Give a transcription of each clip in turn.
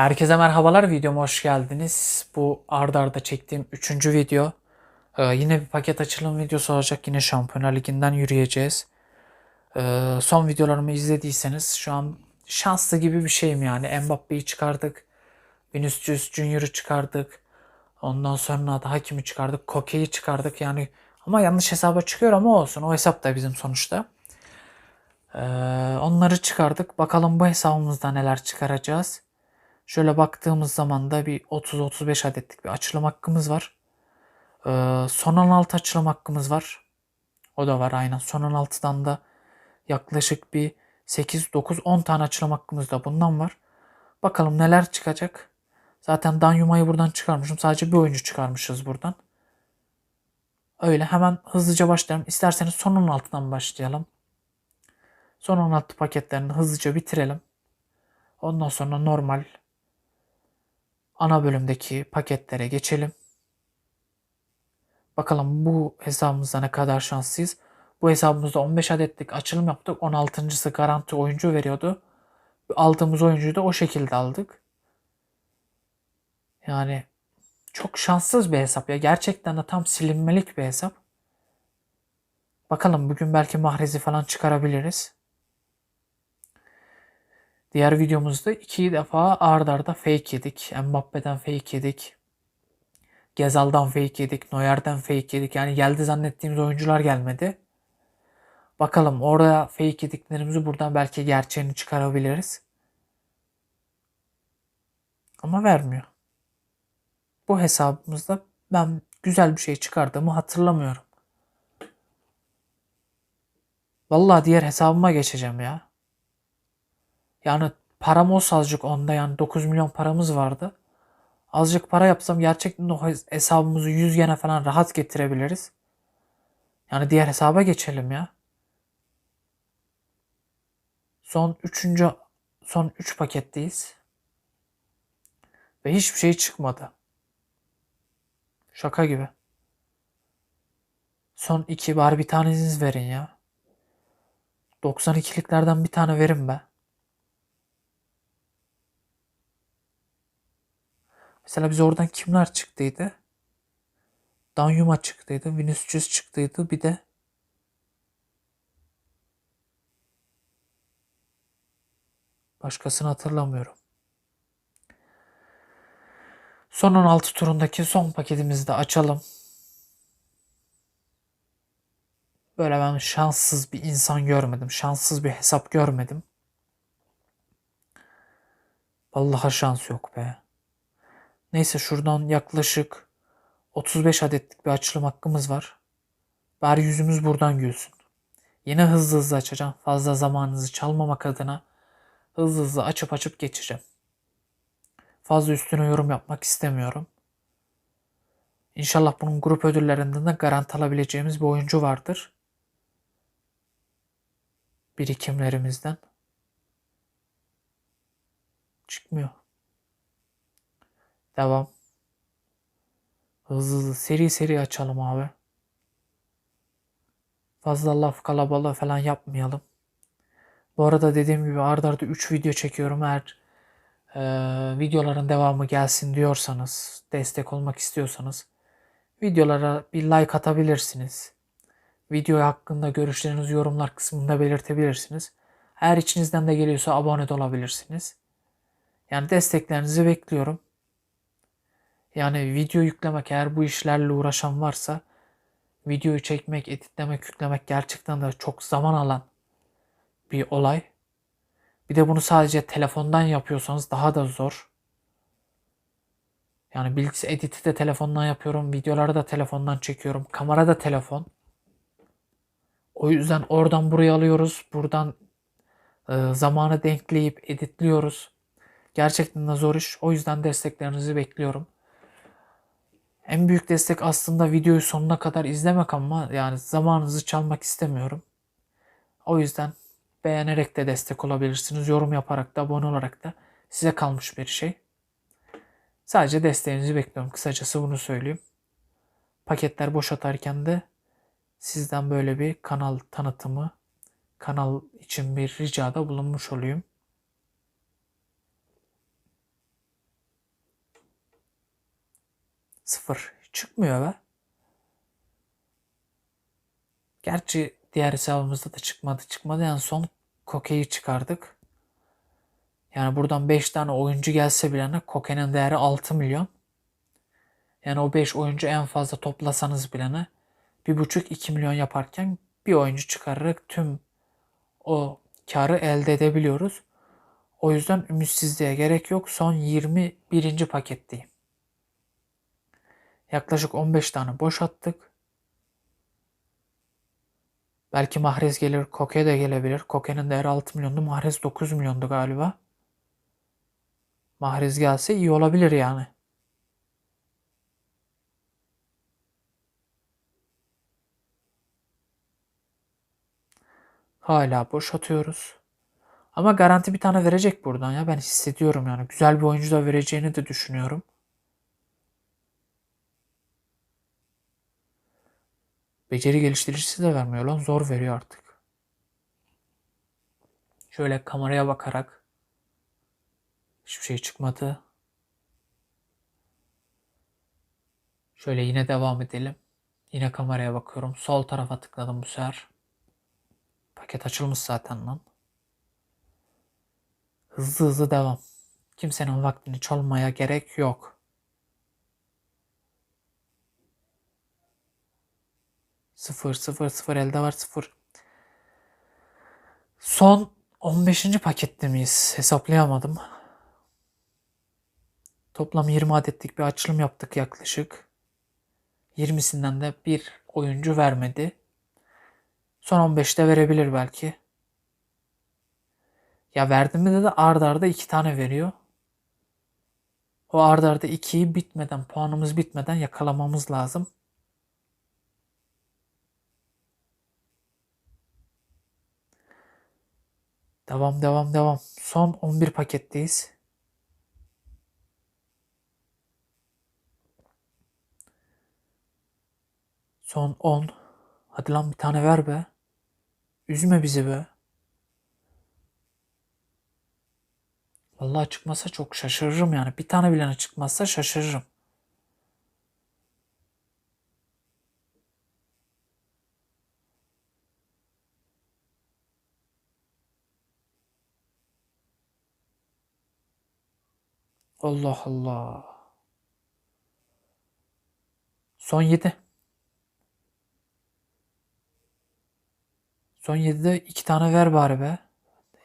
Herkese merhabalar, videoma hoş geldiniz. Bu arda arda çektiğim üçüncü video. Ee, yine bir paket açılım videosu olacak. Yine Şampiyonlar Ligi'nden yürüyeceğiz. Ee, son videolarımı izlediyseniz şu an şanslı gibi bir şeyim yani. Mbappe'yi çıkardık. Vinicius Junior'ı çıkardık. Ondan sonra da Hakim'i çıkardık. Koke'yi çıkardık yani. Ama yanlış hesaba çıkıyor ama olsun. O hesap da bizim sonuçta. Ee, onları çıkardık. Bakalım bu hesabımızda neler çıkaracağız. Şöyle baktığımız zaman da bir 30-35 adetlik bir açılım hakkımız var. Ee, son 16 açılım hakkımız var. O da var aynen. Son 16'dan da yaklaşık bir 8-9-10 tane açılım hakkımız da bundan var. Bakalım neler çıkacak. Zaten Danyuma'yı buradan çıkarmışım. Sadece bir oyuncu çıkarmışız buradan. Öyle hemen hızlıca başlayalım. İsterseniz son 16'dan başlayalım. Son 16 paketlerini hızlıca bitirelim. Ondan sonra normal ana bölümdeki paketlere geçelim. Bakalım bu hesabımızda ne kadar şanslıyız. Bu hesabımızda 15 adetlik açılım yaptık. 16.sı garanti oyuncu veriyordu. Aldığımız oyuncuyu da o şekilde aldık. Yani çok şanssız bir hesap ya. Gerçekten de tam silinmelik bir hesap. Bakalım bugün belki mahrezi falan çıkarabiliriz. Diğer videomuzda iki defa ard arda fake yedik. Mbappe'den fake yedik. Gezal'dan fake yedik. Neuer'den fake yedik. Yani geldi zannettiğimiz oyuncular gelmedi. Bakalım orada fake yediklerimizi buradan belki gerçeğini çıkarabiliriz. Ama vermiyor. Bu hesabımızda ben güzel bir şey çıkardığımı hatırlamıyorum. Vallahi diğer hesabıma geçeceğim ya. Yani param olsa azıcık onda yani 9 milyon paramız vardı. Azıcık para yapsam gerçekten o hesabımızı 100 gene falan rahat getirebiliriz. Yani diğer hesaba geçelim ya. Son 3. son 3 paketteyiz. Ve hiçbir şey çıkmadı. Şaka gibi. Son 2 bari bir taneniz verin ya. 92'liklerden bir tane verin be. Mesela biz oradan kimler çıktıydı? Danyuma çıktıydı. Vinicius çıktıydı. Bir de başkasını hatırlamıyorum. Son 16 turundaki son paketimizi de açalım. Böyle ben şanssız bir insan görmedim. Şanssız bir hesap görmedim. Vallahi şans yok be. Neyse şuradan yaklaşık 35 adetlik bir açılım hakkımız var. Bari yüzümüz buradan gülsün. Yine hızlı hızlı açacağım. Fazla zamanınızı çalmamak adına hızlı hızlı açıp açıp geçeceğim. Fazla üstüne yorum yapmak istemiyorum. İnşallah bunun grup ödüllerinden de garanti alabileceğimiz bir oyuncu vardır. Birikimlerimizden. Çıkmıyor. Devam. Hızlı hızlı seri seri açalım abi. Fazla laf kalabalığı falan yapmayalım. Bu arada dediğim gibi ardarda arda 3 video çekiyorum. Eğer e, videoların devamı gelsin diyorsanız, destek olmak istiyorsanız videolara bir like atabilirsiniz. Video hakkında görüşlerinizi yorumlar kısmında belirtebilirsiniz. Eğer içinizden de geliyorsa abone de olabilirsiniz. Yani desteklerinizi bekliyorum. Yani video yüklemek eğer bu işlerle uğraşan varsa videoyu çekmek, editlemek, yüklemek gerçekten de çok zaman alan bir olay. Bir de bunu sadece telefondan yapıyorsanız daha da zor. Yani bilgisayar editi de telefondan yapıyorum, videoları da telefondan çekiyorum, kamera da telefon. O yüzden oradan buraya alıyoruz, buradan e, zamanı denkleyip editliyoruz. Gerçekten de zor iş. O yüzden desteklerinizi bekliyorum. En büyük destek aslında videoyu sonuna kadar izlemek ama yani zamanınızı çalmak istemiyorum. O yüzden beğenerek de destek olabilirsiniz. Yorum yaparak da abone olarak da size kalmış bir şey. Sadece desteğinizi bekliyorum. Kısacası bunu söyleyeyim. Paketler boş atarken de sizden böyle bir kanal tanıtımı, kanal için bir ricada bulunmuş olayım. Sıfır. Çıkmıyor be. Gerçi diğer hesabımızda da çıkmadı. Çıkmadı en son Koke'yi çıkardık. Yani buradan 5 tane oyuncu gelse bile ne Koke'nin değeri 6 milyon. Yani o 5 oyuncu en fazla toplasanız bile ne 1,5-2 milyon yaparken bir oyuncu çıkararak tüm o karı elde edebiliyoruz. O yüzden ümitsizliğe gerek yok. Son 21. paketteyim. Yaklaşık 15 tane boş attık. Belki Mahrez gelir, Koke de gelebilir. Koke'nin değeri 6 milyondu, Mahrez 9 milyondu galiba. Mahrez gelse iyi olabilir yani. Hala boş atıyoruz. Ama garanti bir tane verecek buradan ya. Ben hissediyorum yani. Güzel bir oyuncu da vereceğini de düşünüyorum. Beceri geliştiricisi de vermiyor lan. Zor veriyor artık. Şöyle kameraya bakarak hiçbir şey çıkmadı. Şöyle yine devam edelim. Yine kameraya bakıyorum. Sol tarafa tıkladım bu sefer. Paket açılmış zaten lan. Hızlı hızlı devam. Kimsenin vaktini çalmaya gerek yok. Sıfır, sıfır, sıfır elde var sıfır. Son 15. pakette miyiz? Hesaplayamadım. Toplam 20 adetlik bir açılım yaptık yaklaşık. 20'sinden de bir oyuncu vermedi. Son 15'te verebilir belki. Ya verdiğimde de ard arda iki tane veriyor. O ard arda ikiyi bitmeden, puanımız bitmeden yakalamamız lazım. Devam, devam, devam. Son 11 paketteyiz. Son 10. Hadi lan bir tane ver be. Üzme bizi be. Vallahi çıkmasa çok şaşırırım yani. Bir tane bile çıkmazsa şaşırırım. Allah Allah. Son 7. Son 7'de 2 tane ver bari be.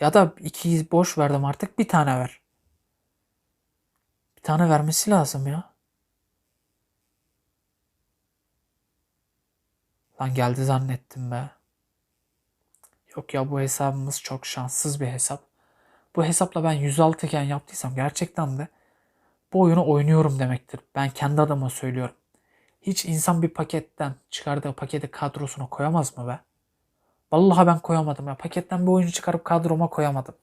Ya da 2'yi boş verdim artık. Bir tane ver. Bir tane vermesi lazım ya. Lan geldi zannettim be. Yok ya bu hesabımız çok şanssız bir hesap. Bu hesapla ben 106 iken yaptıysam gerçekten de bu oyunu oynuyorum demektir. Ben kendi adıma söylüyorum. Hiç insan bir paketten çıkardığı paketi kadrosuna koyamaz mı be? Vallahi ben koyamadım ya. Paketten bir oyuncu çıkarıp kadroma koyamadım.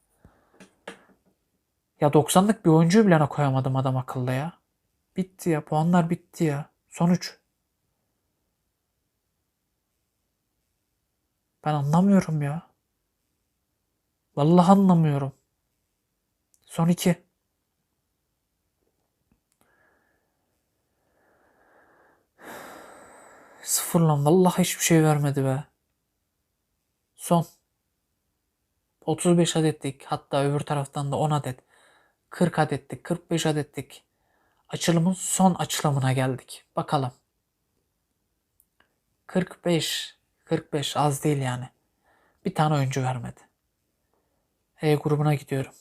Ya 90'lık bir oyuncuyu bile koyamadım adam akıllı ya. Bitti ya. Puanlar bitti ya. Sonuç. Ben anlamıyorum ya. Vallahi anlamıyorum. Son iki. Sıfır lan. Vallahi hiçbir şey vermedi be. Son. 35 adettik. Hatta öbür taraftan da 10 adet. 40 adettik. 45 adettik. Açılımın son açılımına geldik. Bakalım. 45. 45 az değil yani. Bir tane oyuncu vermedi. E grubuna gidiyorum.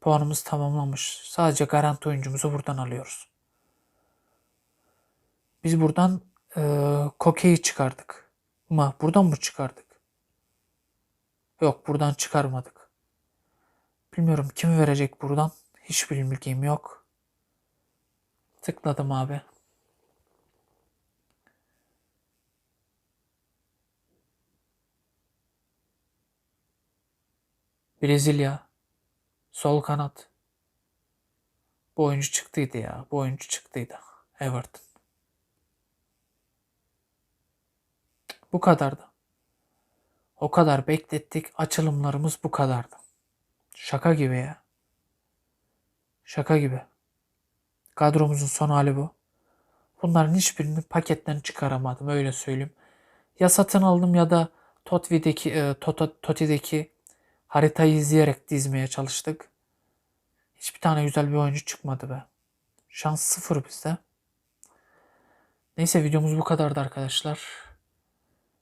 Puanımız tamamlanmış. Sadece garanti oyuncumuzu buradan alıyoruz. Biz buradan e, Koke'yi çıkardık. Ama buradan mı çıkardık? Yok buradan çıkarmadık. Bilmiyorum kim verecek buradan. Hiçbir bilgim yok. Tıkladım abi. Brezilya. Sol kanat. Bu oyuncu çıktıydı ya. Bu oyuncu çıktıydı. Everton. Bu kadardı. O kadar beklettik. Açılımlarımız bu kadardı. Şaka gibi ya. Şaka gibi. Kadromuzun son hali bu. Bunların hiçbirini paketten çıkaramadım öyle söyleyeyim. Ya satın aldım ya da Totvi'deki, e, Toti'deki haritayı izleyerek dizmeye çalıştık. Hiçbir tane güzel bir oyuncu çıkmadı be. Şans sıfır bizde. Neyse videomuz bu kadardı arkadaşlar.